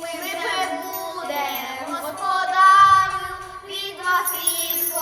ми прибудемо господарю від вас рідко.